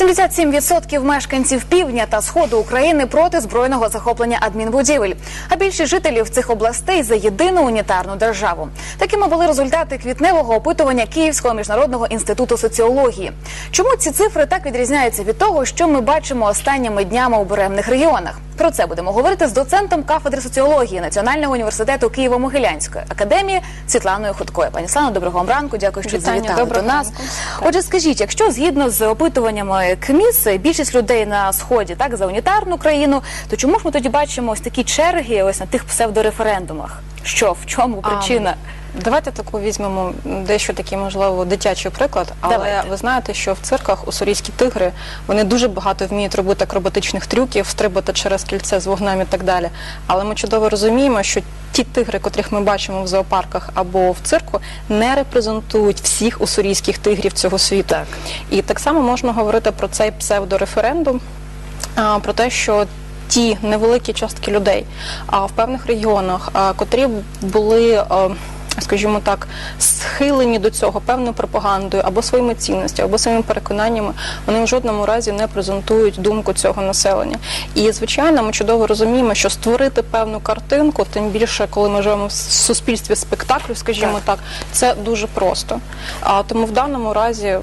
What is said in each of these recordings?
77% мешканців півдня та сходу України проти збройного захоплення адмінбудівель. А більшість жителів цих областей за єдину унітарну державу. Такими були результати квітневого опитування Київського міжнародного інституту соціології. Чому ці цифри так відрізняються від того, що ми бачимо останніми днями у буремних регіонах? Про це будемо говорити з доцентом кафедри соціології Національного університету Києво-Могилянської академії Світланою Худкою. Пані Світлано, доброго вам ранку. Дякую, що завітали до нас. Отже, скажіть, якщо згідно з опитуваннями КМІС, більшість людей на сході так за унітарну країну, то чому ж ми тоді бачимо ось такі черги ось на тих псевдореферендумах? Що в чому причина? Давайте таку візьмемо дещо такий, можливо, дитячий приклад. Але Давайте. ви знаєте, що в цирках уссурійські тигри вони дуже багато вміють робити акробатичних трюків, стрибати через кільце з вогнем і так далі. Але ми чудово розуміємо, що ті тигри, котрих ми бачимо в зоопарках або в цирку, не репрезентують всіх уссурійських тигрів цього світу. Так. І так само можна говорити про цей псевдореферендум, а, про те, що ті невеликі частки людей а, в певних регіонах, а, котрі були. а, Скажімо так, схилені до цього певною пропагандою або своїми цінностями, або своїми переконаннями, вони в жодному разі не презентують думку цього населення. І звичайно, ми чудово розуміємо, що створити певну картинку, тим більше, коли ми живемо в суспільстві спектаклю, скажімо так, це дуже просто. А тому в даному разі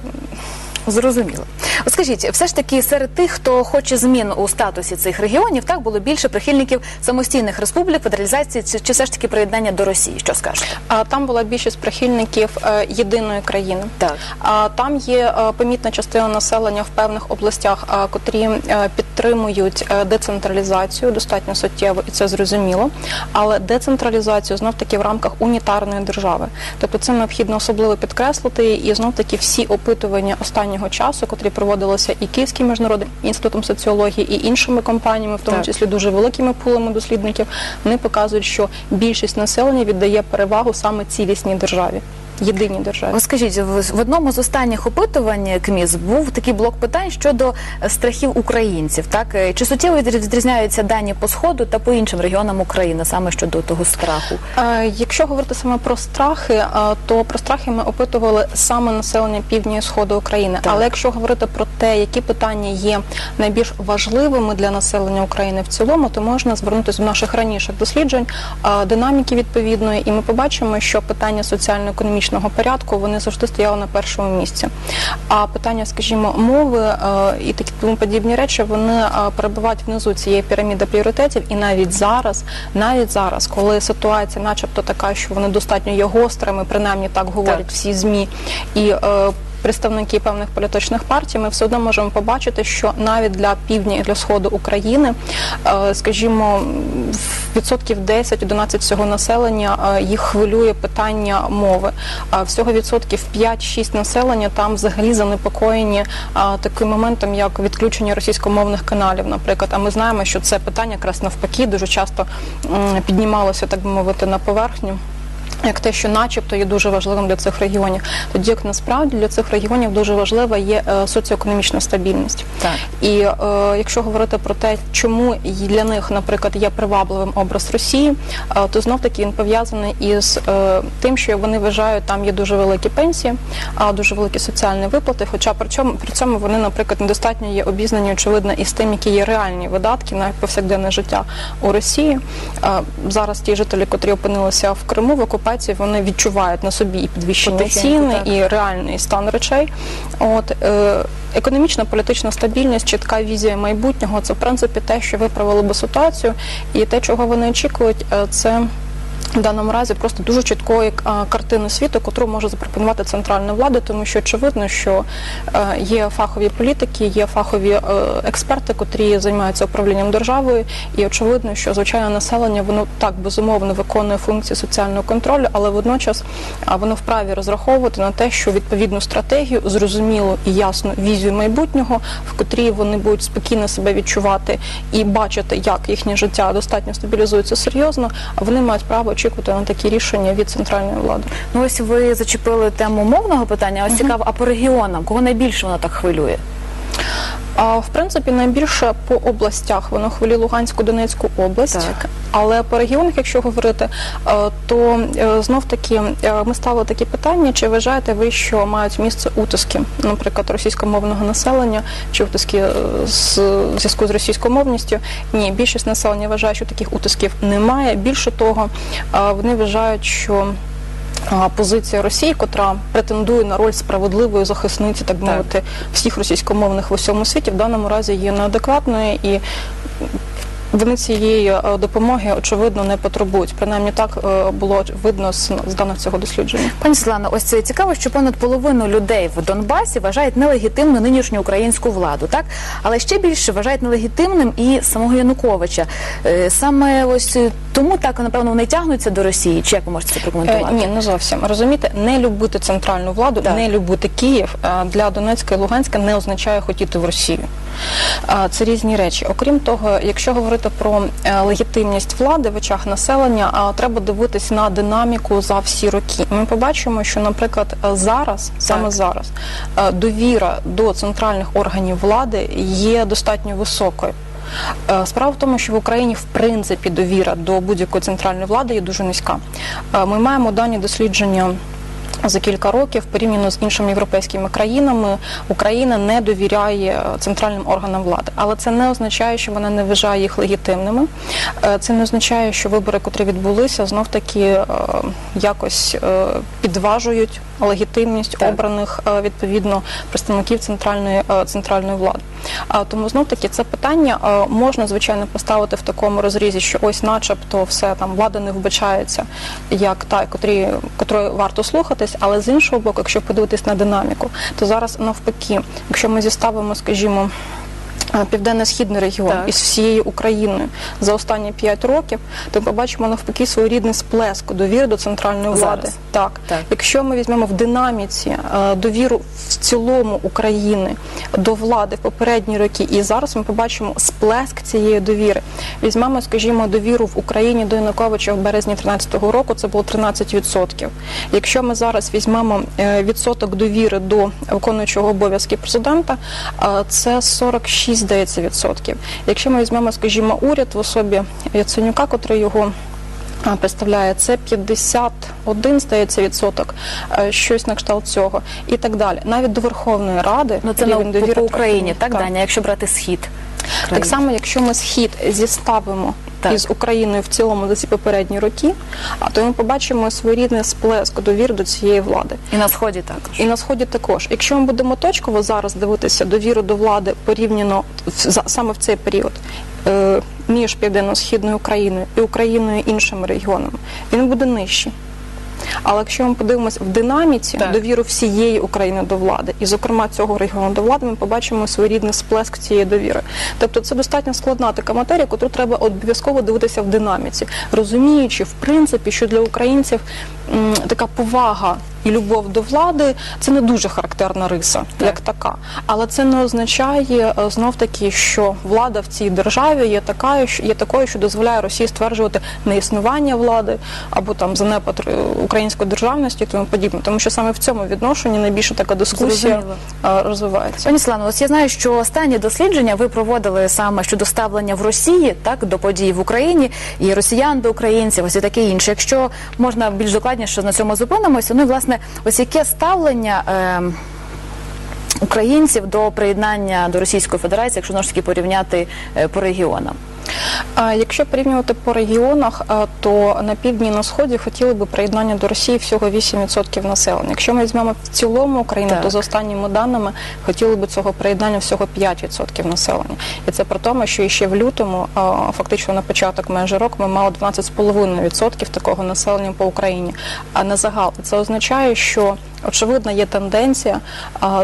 Зрозуміло. От скажіть, все ж таки серед тих, хто хоче змін у статусі цих регіонів, так було більше прихильників самостійних республік, федералізації чи, чи все ж таки приєднання до Росії? Що скажете? А там була більшість прихильників е, єдиної країни. Так. А там є е, помітна частина населення в певних областях, е, котрі е, підтримують е, децентралізацію достатньо суттєво, і це зрозуміло. Але децентралізацію знов таки в рамках унітарної держави. Тобто це необхідно особливо підкреслити. І знов таки всі опитування останнього часу, котрі проводилися і Київським міжнародним інститутом соціології, і іншими компаніями, в тому Так. числі дуже великими пулами дослідників, вони показують, що більшість населення віддає перевагу саме цілісній державі, єдиній державі. Скажіть, в, одному з останніх опитувань КМІС був такий блок питань щодо е, страхів українців. Так Е, чи суттєво відрі- відрізняються дані по сходу та по іншим регіонам України саме щодо того страху? Е, Якщо говорити саме про страхи, то про страхи ми опитували саме населення півдня і сходу України. Так. Але якщо говорити про те, які питання є найбільш важливими для населення України в цілому, то можна звернутися до наших раніших досліджень, динаміки відповідної, і ми побачимо, що питання соціально-економічного порядку вони завжди стояли на першому місці. А питання, скажімо, мови е, і такі тому подібні речі, вони е, перебувають внизу цієї піраміди пріоритетів, і навіть зараз, навіть зараз, коли ситуація, начебто, така, що вони достатньо є гострими, принаймні так говорять Так. всі змі і. Представники певних політичних партій, ми все одно можемо побачити, що навіть для півдня і для сходу України, е, скажімо, відсотків 10-11 всього населення е, їх хвилює питання мови. Всього відсотків 5-6 населення там взагалі занепокоєні е, таким моментом, як відключення російськомовних каналів, наприклад. А ми знаємо, що це питання якраз навпаки дуже часто піднімалося, так би мовити, на поверхню. Як те, що начебто є дуже важливим для цих регіонів, тоді як насправді для цих регіонів дуже важлива є е, соціоекономічна стабільність. Так. І е, якщо говорити про те, чому для них, наприклад, є привабливим образ Росії, е, то знов таки він пов'язаний із е, тим, що вони вважають, там є дуже великі пенсії, а дуже великі соціальні виплати. Хоча при цьому при цьому вони, наприклад, недостатньо є обізнані, очевидно, із тим, які є реальні видатки на повсякденне життя у Росії. Е, зараз ті жителі, котрі опинилися в Криму в окупації, вони відчувають на собі і підвищення Потихеньку, ціни, так. і реальний стан речей. От е, економічна політична стабільність, чітка візія майбутнього це в принципі те, що виправило би ситуацію, і те, чого вони очікують, е, це. В даному разі просто дуже чіткої картини світу, котру може запропонувати центральна влада, тому що очевидно, що е, є фахові політики, є фахові е, експерти, котрі займаються управлінням державою, і очевидно, що звичайне населення воно так безумовно виконує функції соціального контролю, але водночас воно вправі розраховувати на те, що відповідну стратегію, зрозумілу і ясну візію майбутнього, в котрій вони будуть спокійно себе відчувати і бачити, як їхнє життя достатньо стабілізується серйозно, вони мають право очікувати на такі рішення від центральної влади. Ну ось ви зачепили тему мовного питання. Ось цікаво, а по регіонам кого найбільше вона так хвилює? А в принципі, найбільше по областях воно хвилі Луганську, Донецьку область. Так. Але по регіонах, якщо говорити, е, то знов таки ми ставили такі питання: чи вважаєте ви, що мають місце утиски, наприклад, російськомовного населення, чи утиски е, з в зв'язку з російськомовністю? Ні, більшість населення вважає, що таких утисків немає. Більше того, е, вони вважають, що позиція Росії, котра претендує на роль справедливої захисниці, так би мовити, всіх російськомовних в усьому світі, в даному разі є неадекватною і. Вони цієї е, допомоги очевидно не потребують. Принаймні так е, було видно з, даних цього дослідження. Пані Світлано, ось це цікаво, що понад половину людей в Донбасі вважають нелегітимну нинішню українську владу, так але ще більше вважають нелегітимним і самого Януковича. Е, Саме ось тому так напевно вони тягнуться до Росії. Чи як ви можете це Е, прокоментувати? ні, не зовсім розумієте, не любити центральну владу, Так. не любити Київ для Донецька і Луганська не означає хотіти в Росію. Це різні речі. Окрім того, якщо говорити про е, легітимність влади в очах населення, треба дивитись на динаміку за всі роки. Ми побачимо, що, наприклад, е, зараз, саме Так. зараз, е, довіра до центральних органів влади є достатньо високою. Справа в тому, що в Україні в принципі довіра до будь-якої центральної влади є дуже низька. Ми маємо дані дослідження. За кілька років порівняно з іншими європейськими країнами Україна не довіряє е, центральним органам влади, але це не означає, що вона не вважає їх легітимними. Е, Це не означає, що вибори, котрі відбулися, знов таки е, якось підважують легітимність Так. обраних е, відповідно представників центральної е, центральної влади. А тому знов таки це питання е, можна звичайно поставити в такому розрізі, що ось, начебто, все там влада не вбачається як та, котрі котрою варто слухатись, але з іншого боку, якщо подивитись на динаміку, то зараз навпаки, якщо ми зіставимо, скажімо. Південно-східний регіон Так. із всією Україною за останні 5 років, то ми побачимо навпаки своєрідний сплеск довіри до центральної влади. Зараз. Так. Так. Якщо ми візьмемо в динаміці е, довіру в цілому України до влади в попередні роки, і зараз ми побачимо сплеск цієї довіри. Візьмемо, скажімо, довіру в Україні до Януковича в березні 2013 року, це було 13%. Якщо ми зараз візьмемо е, відсоток довіри до виконуючого обов'язки президента, е, це 46, здається, відсотків. Якщо ми візьмемо, скажімо, уряд в особі Яценюка, котрий його представляє це 51, здається, відсоток, е, щось на кшталт цього і так далі. Навіть до Верховної Ради Ну це на рівень по, довіри по Україні, трохи- так, Даня, якщо брати схід. Так само, якщо ми схід зіставимо Так. із Україною в цілому за ці попередні роки, то ми побачимо своєрідний сплеск довіри до цієї влади. і на сході також. І на сході також. Якщо ми будемо точково зараз дивитися довіру до влади порівняно в- за- саме в цей період е, між південно-східною Україною і Україною іншими регіонами, він буде нижчий. Але якщо ми подивимося в динаміці Так. довіру всієї України до влади, і зокрема цього регіону до влади, ми побачимо своєрідний сплеск цієї довіри. Тобто це достатньо складна така матерія, яку треба обов'язково дивитися в динаміці, розуміючи в принципі, що для українців м, така повага і любов до влади це не дуже характерна риса, Так. як така. Але це не означає е, знов таки, що влада в цій державі є така, що є такою, що дозволяє Росії стверджувати неіснування влади або там занепад е, української державності і тому подібне. Тому що саме в цьому відношенні найбільше така дискусія Зрозуміло. е, розвивається. Пані Слано, ось я знаю, що останні дослідження ви проводили саме щодо ставлення в Росії, так до подій в Україні і росіян до українців, ось і таке інше. Якщо можна більш докладніше на цьому зупинимося, ну і власне, ось яке ставлення. ем, Українців до приєднання до Російської Федерації, якщо ж таки порівняти е, по регіонам. А Якщо порівнювати по регіонах, то на півдні і на сході хотіли би приєднання до Росії всього 8% населення. Якщо ми візьмемо в цілому Україну, Так. то за останніми даними хотіли би цього приєднання всього 5% населення. І це при тому, що ще в лютому, фактично на початок майже року, ми мали 12,5% такого населення по Україні. А на загал це означає, що Очевидно, є тенденція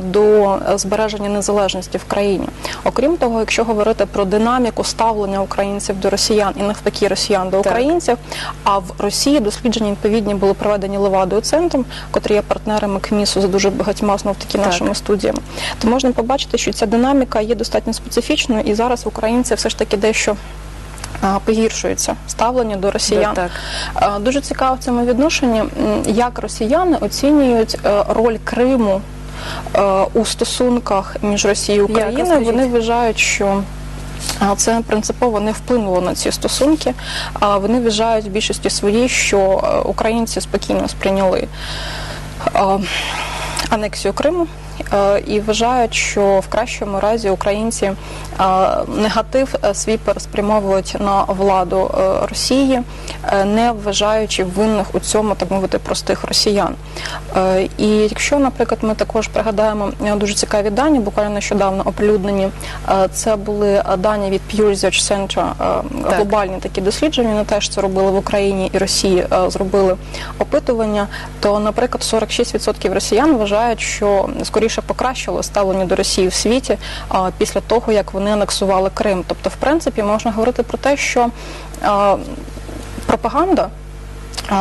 до збереження незалежності в країні. Окрім того, якщо говорити про динаміку ставлення українців до росіян і навпаки росіян до Так. українців, а в Росії дослідження відповідні були проведені Левадою центром, котрі є партнерами КМІСу за дуже багатьма знов таки Так. нашими студіями, то можна побачити, що ця динаміка є достатньо специфічною, і зараз українці все ж таки дещо. А, Погіршується ставлення до росіян. Так. Е, Дуже цікаво в цьому відношенні, як росіяни оцінюють е, роль Криму е, у стосунках між Росією і Україною. Вони вважають, що це принципово не вплинуло на ці стосунки. А вони вважають в більшості своїй, що е, українці спокійно сприйняли е, анексію Криму. Е, І вважають, що в кращому разі українці е, негатив е, свій переспрямовують на владу Росії, не вважаючи винних у цьому, так мовити, простих росіян. І якщо, наприклад, ми також пригадаємо дуже цікаві дані, буквально нещодавно оприлюднені, це були дані від Pew Research Center, глобальні такі дослідження. Вони теж це робили в Україні і Росії, зробили опитування. То, наприклад, 46% росіян вважають, що скоріше покращило ставлення до Росії в світі а, після того, як вони анексували Крим. Тобто, в принципі, можна говорити про те, що а, пропаганда.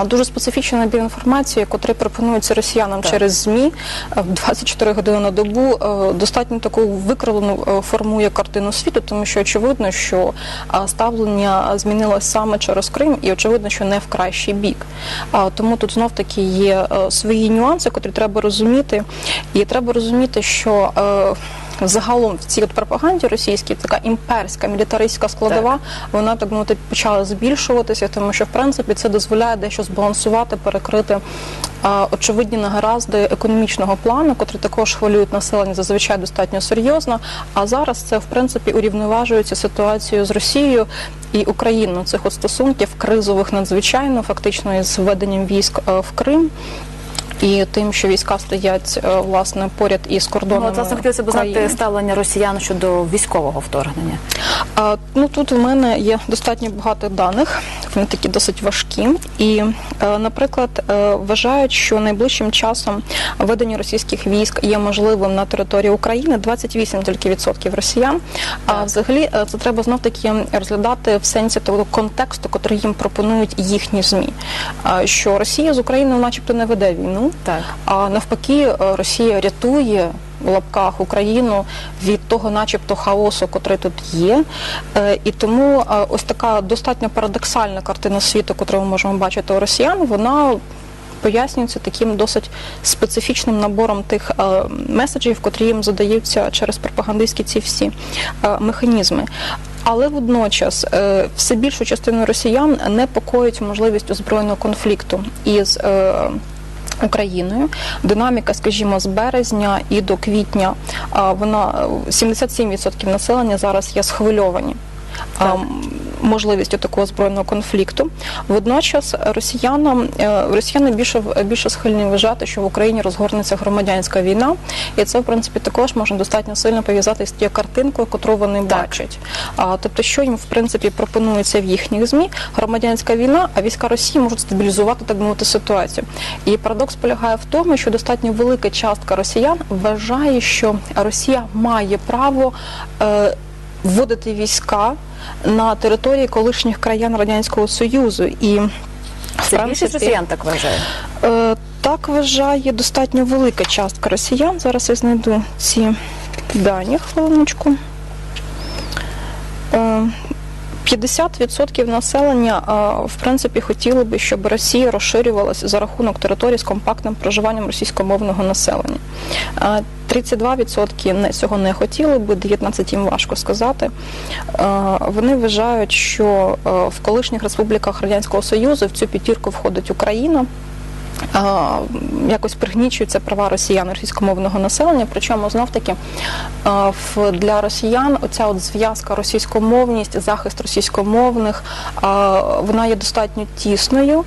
Дуже специфічний набір інформації, котрий пропонується росіянам Так. через ЗМІ е, в 24 години на добу, е, достатньо таку викривлену е, формує картину світу, тому що очевидно, що ставлення змінилось саме через Крим, і очевидно, що не в кращий бік. Тому тут знов таки є е, свої нюанси, котрі треба розуміти, і треба розуміти, що. Загалом в цій от пропаганді російській така імперська мілітаристська складова, вона так мовити почала збільшуватися, тому що в принципі це дозволяє дещо збалансувати, перекрити а, очевидні негаразди економічного плану, котрі також хвилюють населення зазвичай достатньо серйозно. А зараз це в принципі урівноважується ситуацією з Росією і Україною цих от стосунків кризових надзвичайно, фактично із введенням військ е, в Крим. І тим, що війська стоять е, власне поряд із Ну, от, власне, хотілося б знати ставлення росіян щодо військового вторгнення. А, ну тут у мене є достатньо багато даних, вони такі досить важкі. І, е, наприклад, е, вважають, що найближчим часом введення російських військ є можливим на території України 28 тільки відсотків росіян. А взагалі це треба знов таки розглядати в сенсі того контексту, який їм пропонують їхні змі. Що Росія з Україною, начебто, не веде війну. Так. А навпаки, е, Росія рятує в лапках Україну від того, начебто, хаосу, котрий тут є. Е, І тому е, ось така достатньо парадоксальна картина світу, яку ми можемо бачити у росіян, вона. Пояснюється таким досить специфічним набором тих меседжів, котрі їм задаються через пропагандистські ці всі механізми. Але водночас все більшу частину росіян непокоїть можливість озброєного конфлікту із Україною. Динаміка, скажімо, з березня і до квітня, вона е, 77% населення зараз є схвильовані. Так. Можливістю такого збройного конфлікту. Водночас росіянам е, росіяни більше більше схильні вважати, що в Україні розгорнеться громадянська війна, і це в принципі також можна достатньо сильно пов'язати з тією картинкою, яку вони Так. бачать. А тобто, що їм в принципі пропонується в їхніх змі, громадянська війна, а війська Росії можуть стабілізувати так мовити ситуацію. І парадокс полягає в тому, що достатньо велика частка росіян вважає, що Росія має право. Е, Вводити війська на території колишніх країн радянського союзу і Це більшість росіян так вважає. Е, Так вважає достатньо велика частка росіян. Зараз я знайду ці дані хвилиночку. Е, 50% населення е, в принципі хотіли би, щоб Росія розширювалася за рахунок території з компактним проживанням російськомовного населення. Е, 32% не- цього не хотіли би, 19% їм важко сказати. Е, Вони вважають, що е, в колишніх республіках Радянського Союзу в цю п'ятірку входить Україна. Якось пригнічуються права росіян російськомовного населення. Причому знов таки для росіян оця от зв'язка російськомовність, захист російськомовних, вона є достатньо тісною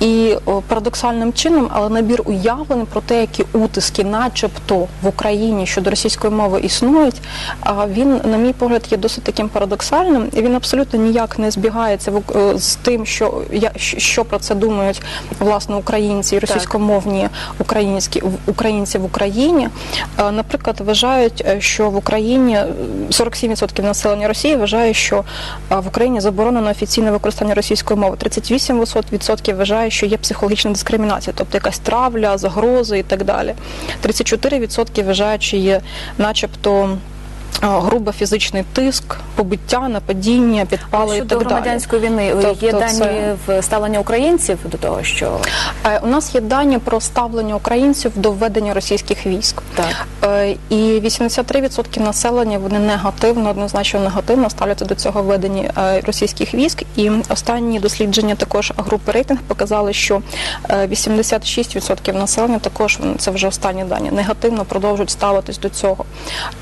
і парадоксальним чином, але набір уявлень про те, які утиски, начебто в Україні щодо російської мови існують, він, на мій погляд, є досить таким парадоксальним. І він абсолютно ніяк не збігається е, з тим, що що про це думають власне українці і російськомовні українські в- українці в Україні. Е, Наприклад, вважають, е, що в Україні е, 47% населення Росії вважає, що е, в Україні заборонено офіційне використання російської мови. 38% вважає, що є психологічна дискримінація, тобто якась травля, загрози і так далі. 34% вважають, що є, начебто. Грубо фізичний тиск, побиття, нападіння, підпали і так далі. громадянської війни Тобто є дані це- в ставлення українців до того, що Е, У нас є дані про ставлення українців до введення російських військ. так. Е, І 83% населення вони негативно, однозначно негативно ставляться до цього введення е, російських військ. І останні дослідження також групи рейтинг показали, що е, 86% населення також це вже останні дані негативно продовжують ставитись до цього.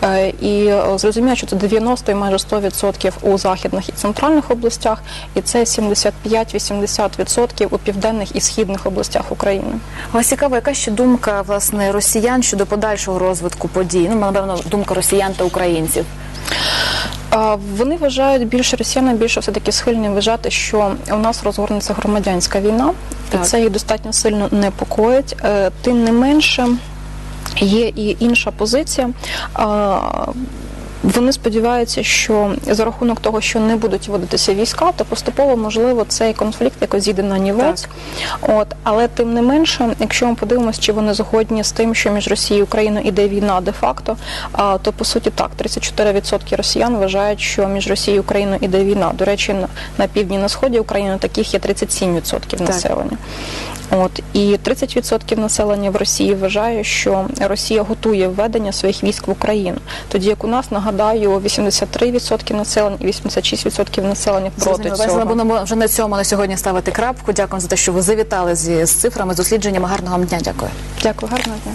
Е, І е, зрозуміло, що це 90 і майже 100% у західних і центральних областях, і це 75-80% у південних і східних областях України. Ось цікаво, яка ще думка власне росіян щодо подальшого розвитку подій? Ну, напевно, думка росіян та українців. Вони вважають більше росіяни більше все таки схильні вважати, що у нас розгорнеться громадянська війна, Так. і це їх достатньо сильно непокоїть. Е, Тим не менше. Є і інша позиція. Вони сподіваються, що за рахунок того, що не будуть вводитися війська, то поступово можливо цей конфлікт якось зійде на нівець. От але тим не менше, якщо ми подивимося, чи вони згодні з тим, що між Росією і Україною іде війна де-факто, а, то по суті так, 34% росіян вважають, що між Росією і Україною іде війна. До речі, на, на півдні на сході України таких є 37% населення. От і 30% населення в Росії вважає, що Росія готує введення своїх військ в Україну. Тоді як у нас нагадаю, 83% населення і 86% населення проти. Весело цього. будемо вже на цьому на сьогодні ставити крапку. Дякую за те, що ви завітали з, з цифрами, з дослідженнями. Гарного вам дня. Дякую. Дякую, гарного дня.